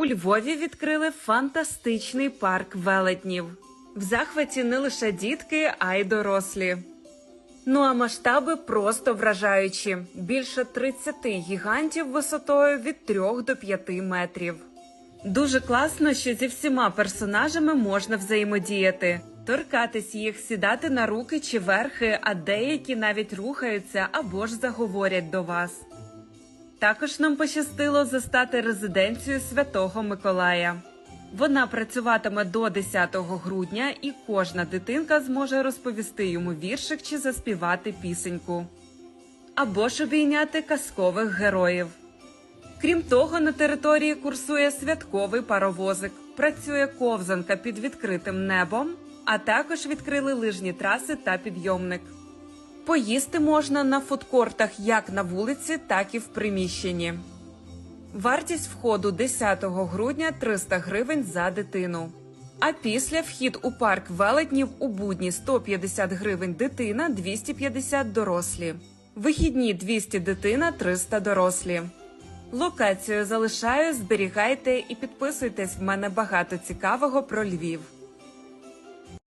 У Львові відкрили фантастичний парк велетнів. В захваті не лише дітки, а й дорослі. Ну а масштаби просто вражаючі: більше 30 гігантів висотою від 3 до 5 метрів. Дуже класно, що зі всіма персонажами можна взаємодіяти, торкатись їх, сідати на руки чи верхи, а деякі навіть рухаються або ж заговорять до вас. Також нам пощастило застати резиденцію Святого Миколая. Вона працюватиме до 10 грудня, і кожна дитинка зможе розповісти йому віршик чи заспівати пісеньку. Або ж обійняти казкових героїв. Крім того, на території курсує святковий паровозик, працює ковзанка під відкритим небом, а також відкрили лижні траси та підйомник. Поїсти можна на фудкортах як на вулиці, так і в приміщенні. Вартість входу 10 грудня 300 гривень за дитину. А після вхід у парк велетнів у будні 150 гривень дитина, 250 дорослі. Вихідні 200 дитина, 300 дорослі. Локацію залишаю, зберігайте і підписуйтесь. В мене багато цікавого про Львів.